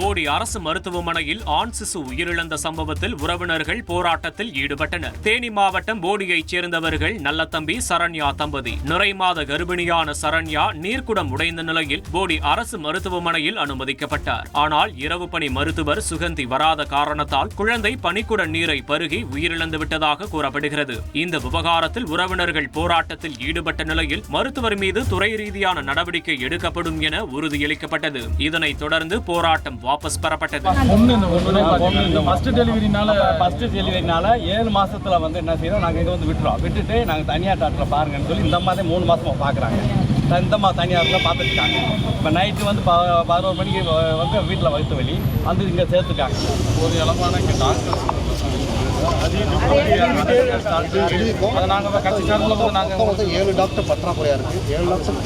போடி அரசு மருத்துவமனையில் ஆண் சிசு உயிரிழந்த சம்பவத்தில் உறவினர்கள் போராட்டத்தில் ஈடுபட்டனர். தேனி மாவட்டம் போடியைச் சேர்ந்தவர்கள் நல்லத்தம்பி சரண்யா தம்பதி. நிறை மாத கர்ப்பிணியான சரண்யா நீர்க்குடம் உடைந்த நிலையில் போடி அரசு மருத்துவமனையில் அனுமதிக்கப்பட்டார். ஆனால் இரவு பணி மருத்துவர் சுகந்தி வராத காரணத்தால் குழந்தை பனிக்குட நீரை பருகி உயிரிழந்து விட்டதாக கூறப்படுகிறது. இந்த விவகாரத்தில் உறவினர்கள் போராட்டத்தில் ஈடுபட்ட நிலையில் மருத்துவர் மீது துறை ரீதியான நடவடிக்கை எடுக்கப்படும் என உறுதியளிக்கப்பட்டது. இதனைத் தொடர்ந்து போராட்டம் வாபஸ் பெறப்பட்டது. ஃபர்ஸ்ட் டெலிவரினால ஃபர்ஸ்ட் டெலிவரினால ஏழு மாசத்துல வந்து என்ன செய்யறோம் நாங்கள் இங்கே வந்து விட்டுறோம். விட்டுட்டு நாங்கள் தனியார் டாக்டரை பாருங்கன்னு சொல்லி இந்த மாதிரி மூணு மாசமா பார்க்குறாங்க இந்த மா தனியாரில் பார்த்துருக்காங்க இப்போ நைட்டு வந்து ப பதினோரு மணிக்கு வந்து வீட்டில் வகுத்து வலி. வந்து இங்கே சேர்த்துருக்காங்க ஒரு இளமான டாக்டர் அதை நாங்கள் கட்சி சார்பில் நாங்கள் ஏழு டாக்டர் பற்றாக்குறையாக இருக்குது ஏழு டாக்டர்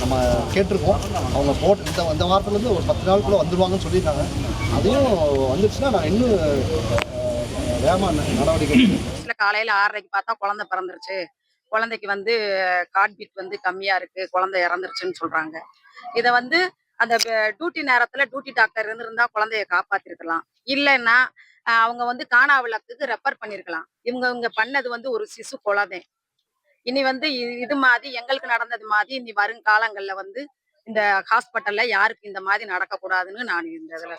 நம்ம கேட்டிருக்கோம். அவங்க போட் இந்த இந்த வாரத்துலேருந்து ஒரு பத்து நாளுக்குள்ளே வந்துடுவாங்கன்னு சொல்லியிருக்காங்க. அதையும் வந்துடுச்சுன்னா நான் இன்னும் வேகமாக நடவடிக்கை காலையில் ஆறரைக்கு பார்த்தா குழந்தை பிறந்துருச்சு. குழந்தைக்கு வந்து கார்ட்பீட் வந்து கம்மியாக இருக்கு. குழந்தை இறந்துருச்சுன்னு சொல்றாங்க. இதை வந்து அந்த டியூட்டி நேரத்தில் டியூட்டி டாக்டர் இருந்திருந்தா குழந்தைய காப்பாத்திருக்கலாம். இல்லைன்னா அவங்க வந்து காணா விளக்குக்கு ரெஃபர் பண்ணிருக்கலாம். இவங்க இவங்க பண்ணது வந்து ஒரு சிசு குழந்தை இனி வந்து இது மாதிரி எங்களுக்கு நடந்தது மாதிரி இனி காலங்கள்ல வந்து இந்த ஹாஸ்பிட்டல்ல யாருக்கு இந்த மாதிரி நடக்கக்கூடாதுன்னு நான் இந்த இதுல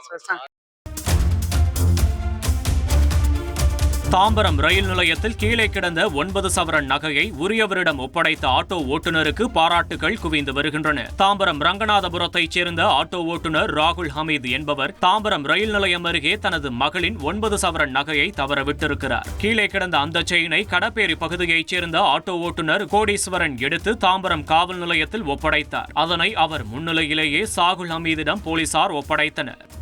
தாம்பரம் ரயில் நிலையத்தில் கீழே கிடந்த ஒன்பது சவரன் நகையை உரியவரிடம் ஒப்படைத்த ஆட்டோ ஓட்டுநருக்கு பாராட்டுகள் குவிந்து வருகின்றன. தாம்பரம் ரங்கநாதபுரத்தைச் சேர்ந்த ஆட்டோ ஓட்டுநர் ராகுல் ஹமீது என்பவர் தாம்பரம் ரயில் நிலையம் அருகே தனது மகளின் ஒன்பது சவரன் நகையை தவறவிட்டிருக்கிறார். கீழே கிடந்த அந்த செயினை கடப்பேரி பகுதியைச் சேர்ந்த ஆட்டோ ஓட்டுநர் கோடீஸ்வரன் எடுத்து தாம்பரம் காவல் நிலையத்தில் ஒப்படைத்தார். அதனை அவர் முன்னிலையிலேயே சாகுல் ஹமீதிடம் போலீசார் ஒப்படைத்தனர்.